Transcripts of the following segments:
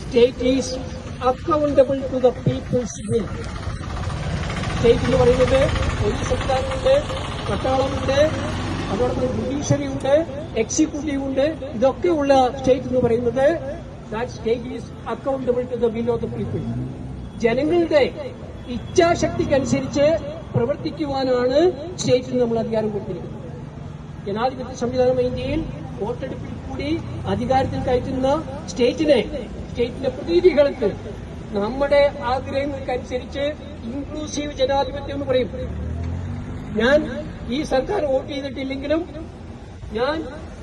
State is accountable to the peoples will state എന്ന് പറയുന്നത് police സംവിധാനമുണ്ട് പട്ടാളമുണ്ട് അതോടൊപ്പം ജുഡീഷ്യറി ഉണ്ട് എക്സിക്യൂട്ടീവ് ഉണ്ട് ഇതൊക്കെ ഉള്ള സ്റ്റേറ്റ് എന്ന് പറയുന്നത് that state is accountable to the will of the people ജനങ്ങളുടെ ഇച്ഛാശക്തിക്കനുസരിച്ച് പ്രവർത്തിക്കുവാനാണ് സ്റ്റേറ്റിന് നമ്മൾ അധികാരം കൊടുത്തിരിക്കുന്നത്. ജനാധിപത്യ സംവിധാനം ഇന്ത്യയിൽ വോട്ടെടുപ്പിൽ കൂടി അധികാരത്തിൽ കയറ്റുന്ന സ്റ്റേറ്റിനെ സ്റ്റേറ്റിന്റെ പ്രതിനിധികൾക്ക് നമ്മുടെ ആഗ്രഹങ്ങൾക്കനുസരിച്ച് ഇൻക്ലൂസീവ് ജനാധിപത്യം എന്ന് പറയും. ഞാൻ ഈ സർക്കാർ വോട്ട് ചെയ്തിട്ടില്ലെങ്കിലും ഞാൻ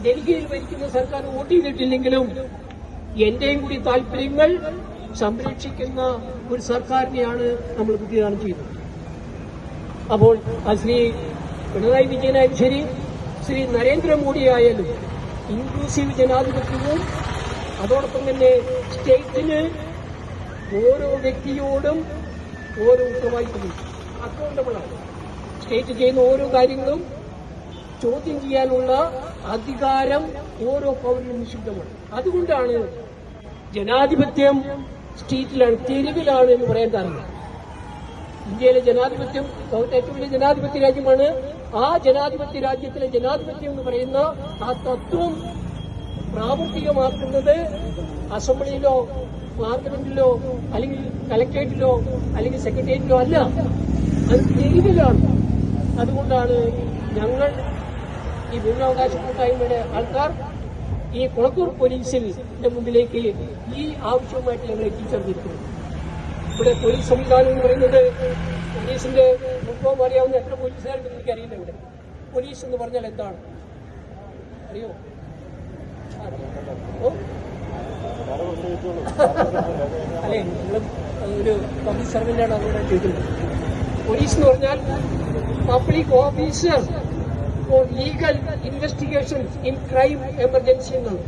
ഡൽഹിയിൽ ഭരിക്കുന്ന സർക്കാർ വോട്ട് ചെയ്തിട്ടില്ലെങ്കിലും എന്റെയും കൂടി താല്പര്യങ്ങൾ സംരക്ഷിക്കുന്ന ഒരു സർക്കാരിനെയാണ് നമ്മൾ പ്രതിദാനം ചെയ്യുന്നത്. അപ്പോൾ ശ്രീ പിണറായി വിജയനായാലും ശരി ശ്രീ നരേന്ദ്രമോദി ആയാലും ഇൻക്ലൂസീവ് ജനാധിപത്യവും അതോടൊപ്പം തന്നെ സ്റ്റേറ്റിന് ഓരോ വ്യക്തിയോടും ഓരോ ഉത്തരവാദിത്തമുണ്ട് അക്കൗണ്ടബിളാണ്. സ്റ്റേറ്റ് ചെയ്യുന്ന ഓരോ കാര്യങ്ങളും ചോദ്യം ചെയ്യാനുള്ള അധികാരം ഓരോ പൗരനും നിഷിദ്ധമാണ് അതുകൊണ്ടാണ് ജനാധിപത്യം സ്റ്റേറ്റിലാണ് തെരുവിലാണ് എന്ന് പറയാൻ കാരണം ഇന്ത്യയിലെ ജനാധിപത്യം ലോകത്തെ ഏറ്റവും വലിയ ജനാധിപത്യ രാജ്യമാണ്. ആ ജനാധിപത്യ രാജ്യത്തിലെ ജനാധിപത്യം എന്ന് പറയുന്ന ആ തത്വം പ്രാവർത്തികമാക്കുന്നത് അസംബ്ലിയിലോ പാർലമെന്റിലോ അല്ലെങ്കിൽ കലക്ട്രേറ്റിലോ അല്ലെങ്കിൽ സെക്രട്ടേറിയറ്റിലോ അല്ല. അത് തെരുവിലാണ് അതുകൊണ്ടാണ് ഞങ്ങൾ ഈ വിവരാവകാശ കൂട്ടായ്മയുടെ ആൾക്കാർ ഈ കുളത്തൂർ പോലീസിന്റെ മുമ്പിലേക്ക് ഈ ആവശ്യവുമായിട്ട് ഞങ്ങൾ എത്തിച്ചേർന്നിരിക്കുന്നു ഇവിടെ പോലീസ് സംവിധാനം എന്ന് പറയുന്നത് പോലീസിന്റെ മുഖവും അറിയാവുന്ന എത്ര പോലീസുകാർക്ക് എനിക്ക് അറിയില്ല ഇവിടെ. പോലീസ് എന്ന് പറഞ്ഞാൽ എന്താണ്? അറിയോ? അല്ലേ നിങ്ങൾ ഒരു പബ്ലിക് സർവന്റാണ് അതുകൊണ്ട് ചോദിക്കുന്നത്. പോലീസ് എന്ന് പറഞ്ഞാൽ public officer for legal investigation in crime emergency എന്നാണ്.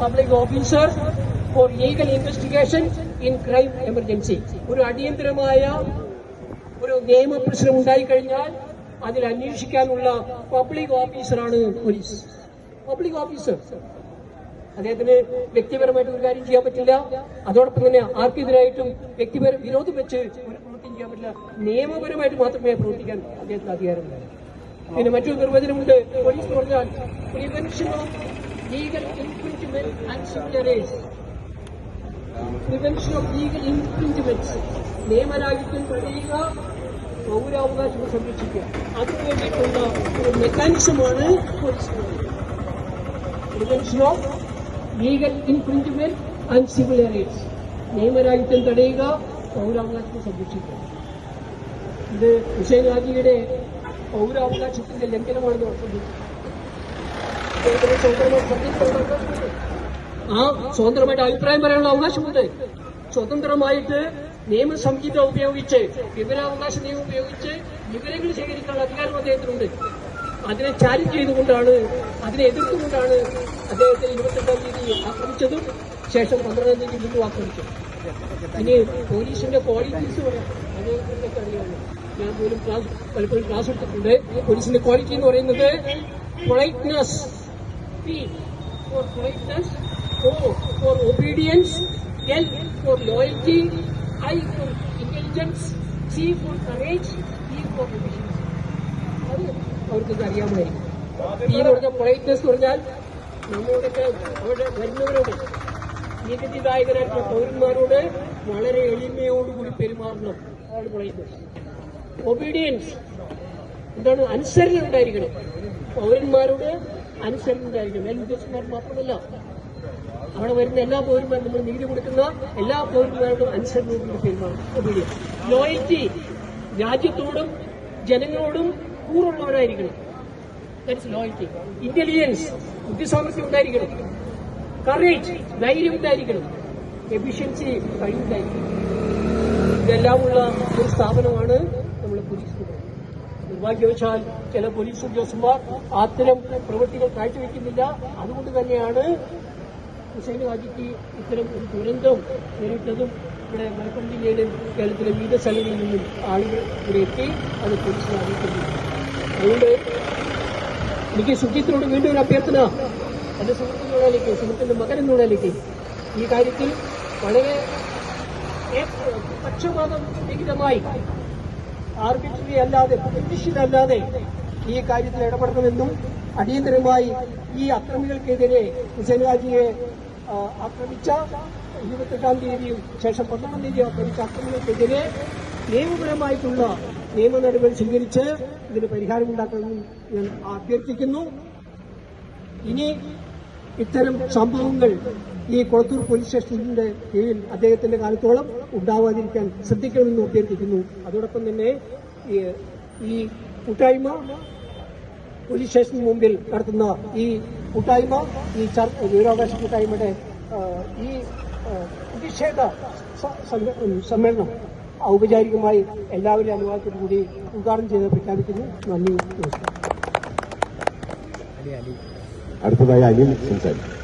Public officer for legal investigation in crime emergency ഒരു അടിയന്തരമായ ഒരു നിയമപ്രശ്നം ഉണ്ടായിക്കഴിഞ്ഞാൽ അതിൽ അന്വേഷിക്കാനുള്ള പബ്ലിക് ഓഫീസറാണ് പോലീസ് പബ്ലിക് ഓഫീസർ അദ്ദേഹത്തിന് വ്യക്തിപരമായിട്ട് ഒരു കാര്യം ചെയ്യാൻ പറ്റില്ല. അതോടൊപ്പം തന്നെ ആർക്കെതിരായിട്ടും വ്യക്തിപര വിരോധം വെച്ച് ചെയ്യാൻ പറ്റില്ല. നിയമപരമായിട്ട് മാത്രമേ പ്രവർത്തിക്കാൻ അദ്ദേഹത്തിന് അധികാരമുള്ളൂ പിന്നെ മറ്റൊരു നിർവചനമുണ്ട്. പോലീസ് പറഞ്ഞാൽ prevention of legal infringement and സിമിലറേസ് prevention of legal infringement നിയമരാജ്യത്തിൽ തടയുക പൗരാവകാശങ്ങൾ സംരക്ഷിക്കുക. അതിനു വേണ്ടിയിട്ടുള്ള ഒരു മെക്കാനിസമാണ് prevention of legal infringement and civil rights നിയമരാജ്യത്തിൽ തടയുക പൗരാവകാശങ്ങൾ സംരക്ഷിക്കുക. ഇത് ഹുസൈൻ ഹാജിയുടെ പൗരാവകാശത്തിന്റെ ലംഘനമാണെന്ന് സത്യത്തിലുള്ള അവകാശമുണ്ട്. ആ സ്വതന്ത്രമായിട്ട് അഭിപ്രായം പറയാനുള്ള അവകാശമുണ്ട്. സ്വതന്ത്രമായിട്ട് നിയമസംഹിത ഉപയോഗിച്ച് വിവരാവകാശ നിയമം ഉപയോഗിച്ച് വിവരങ്ങൾ ശേഖരിക്കാനുള്ള അധികാരം അദ്ദേഹത്തിനുണ്ട്. അതിനെ ചാലഞ്ച് ചെയ്തുകൊണ്ടാണ് അതിനെ എതിർത്തുകൊണ്ടാണ് അദ്ദേഹത്തെ ഇരുപത്തെട്ടാം തീയതി ആക്രമിച്ചതും ശേഷം പന്ത്രണ്ടാം തീയതി വീണ്ടും ആക്രമിച്ചു ഇനി പോലീസിന്റെ ക്വാളിറ്റീസ് പറയാം അതേക്കുറിച്ചൊക്കെ അറിയാമല്ലോ. ഞാൻ പോലും ക്ലാസ് പലപ്പോഴും ക്ലാസ് എടുത്തിട്ടുണ്ട്. പോലീസിന്റെ ക്വാളിറ്റി എന്ന് പറയുന്നത് politeness for politeness O for obedience, L for loyalty, I for intelligence, C for courage, E for efficiency. അത് അവർക്കൊക്കെ അറിയാമായിരിക്കും. ഈ പറഞ്ഞാൽ പൊളൈറ്റ്നസ് പറഞ്ഞാൽ നമ്മളോടൊക്കെ അവിടെ വരുന്നവരോട് നീതിദായകരായിട്ടുള്ള പൗരന്മാരോട് വളരെ എളിമയോടുകൂടി പെരുമാറണം. അതാണ് പൊളൈറ്റ്നസ് ഒബീഡിയൻസ് എന്താണ്? അനുസരണ ഉണ്ടായിരിക്കണം പൗരന്മാരോട് അനുസരണ ഉണ്ടായിരിക്കണം എൽ ഉദ്യോഗസ്ഥന്മാർ മാത്രമല്ല. അവിടെ വരുന്ന എല്ലാ പൗരന്മാരും നമ്മൾ നീതി കൊടുക്കുന്ന എല്ലാ പൗരന്മാരോടും അനുസരണയോടുകൂടി തീരുമാനം. ലോയൽറ്റി രാജ്യത്തോടും ജനങ്ങളോടും കൂറുള്ളവരായിരിക്കണം. ദാറ്റ്സ് ലോയൽറ്റി ഇന്റലിജൻസ് ബുദ്ധിസാമർഥ്യം ഉണ്ടായിരിക്കണം. കറേജ് ധൈര്യം ഉണ്ടായിരിക്കണം. എഫിഷ്യൻസി കഴിവുണ്ടായിരിക്കണം ഇതെല്ലാം ഉള്ള ഒരു സ്ഥാപനമാണ് നമ്മൾ പോലീസ്. നിർഭാഗ്യവശാൽ ചില പോലീസ് ഉദ്യോഗസ്ഥന്മാർ അത്തരം പ്രവൃത്തികൾ കാഴ്ചവെക്കുന്നില്ല. അതുകൊണ്ട് തന്നെയാണ് ഹുസൈൻ വാജിക്ക് ഇത്തരം ഒരു ദുരന്തം നേരിട്ടതും ഇവിടെ മലപ്പുറം ജില്ലയിലെ കേരളത്തിലെ വിവിധ സ്ഥലങ്ങളിൽ നിന്നും ആളുകൾ ഇവിടെ എത്തി അത് പോലീസ് അറിയിക്കുന്നു. അതുകൊണ്ട് എനിക്ക് സുജിത്തിനോട് വീണ്ടും ഒരു അഭ്യർത്ഥന. എന്റെ സുഹൃത്തിനോടാലേക്ക് സുഹൃത്തിന്റെ മകൻ എന്നുള്ളിലേക്ക് ഈ കാര്യത്തിൽ വളരെ പക്ഷപാതം രഹിതമായി ആർബിട്രറി അല്ലാതെ അല്ലാതെ ഈ കാര്യത്തിൽ ഇടപെടണമെന്നും അടിയന്തരമായി ഈ അക്രമികൾക്കെതിരെ ഹുസൈൻരാജിയെ ആ, ആക്രമിച്ച ഇരുപത്തെട്ടാം തീയതിയും ശേഷം പന്ത്രണ്ടാം തീയതി ആക്രമിച്ച അക്രമികൾക്കെതിരെ നിയമപരമായിട്ടുള്ള നിയമ നടപടി സ്വീകരിച്ച് ഇതിന് പരിഹാരമുണ്ടാക്കണമെന്നും ഞാൻ അഭ്യർത്ഥിക്കുന്നു. ഇനി ഇത്തരം സംഭവങ്ങൾ ഈ കൊളത്തൂർ പോലീസ് സ്റ്റേഷനിന്റെ കീഴിൽ അദ്ദേഹത്തിന്റെ കാലത്തോളം ഉണ്ടാവാതിരിക്കാൻ ശ്രദ്ധിക്കണമെന്ന് അഭ്യർത്ഥിക്കുന്നു. അതോടൊപ്പം തന്നെ ഈ- ഈ കൂട്ടായ്മ പോലീസ് സ്റ്റേഷന് മുമ്പിൽ നടത്തുന്ന ഈ കൂട്ടായ്മ ഈ വിവരാവകാശ കൂട്ടായ്മയുടെ ഈ പ്രതിഷേധ സമ്മേളനം ഔപചാരികമായി എല്ലാവരെയും അനുവാദത്തോടു കൂടി ഉദ്ഘാടനം ചെയ്ത് പ്രഖ്യാപിക്കുന്നു. നന്ദി നമസ്കാരം. അടുത്തതായി അനിൽ സംസാരിക്കും